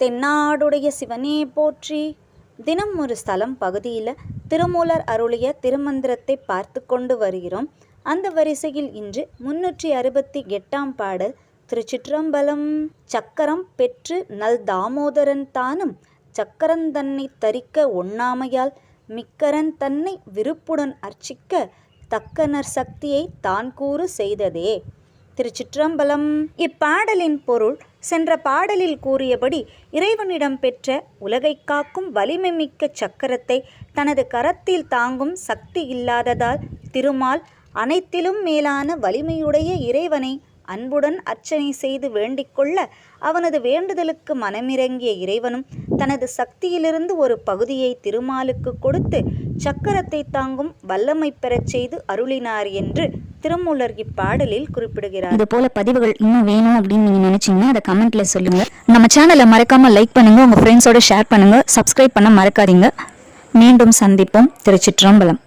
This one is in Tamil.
தென்னாடுடைய சிவனே போற்றி. தினம் ஒரு ஸ்தலம் பகுதியில் திருமூலர் அருளிய திருமந்திரத்தை பார்த்து கொண்டு வருகிறோம். அந்த வரிசையில் இன்று முன்னூற்றி அறுபத்தி எட்டாம் பாடல் திருச்சிற்றம்பலம். சக்கரம் பெற்று நல் தாமோதரன் தானும் சக்கரன் தன்னை தரிக்க ஒண்ணாமையால் மிக்கரன் தன்னை விருப்புடன் அர்ச்சிக்க தக்கனர் சக்தியை தான் கூறு செய்ததே. திருச்சிற்றம்பலம். இப்பாடலின் பொருள் சென்ற பாடலில் கூறியபடி இறைவனிடம் பெற்ற உலகை காக்கும் வலிமை மிக்க சக்கரத்தை தனது கரத்தில் தாங்கும் சக்தி இல்லாததால் திருமால் அனைத்திலும் மேலான வலிமையுடைய இறைவனை அன்புடன் அர்ச்சனை செய்து வேண்டிக்கொள்ள அவனது வேண்டுதலுக்கு மனமிறங்கிய இறைவனும் தனது சக்தியிலிருந்து ஒரு பகுதியை திருமாலுக்கு கொடுத்து சக்கரத்தை தாங்கும் வல்லமை பெறச் செய்து அருளினார் என்று திருமூலர் இப்பாடலில் குறிப்பிடுகிறார். இது போல பதிவுகள் இன்னும் வேணும் அப்படின்னு நீங்க நினைச்சீங்கன்னா அதை கமெண்ட்ல சொல்லுங்க. நம்ம சேனலை மறக்காம லைக் பண்ணுங்க உங்க ஃப்ரெண்ட்ஸோட ஷேர் பண்ணுங்க சப்ஸ்கிரைப் பண்ண மறக்காதீங்க. மீண்டும் சந்திப்போம் திருச்சிற்றம்பலம்.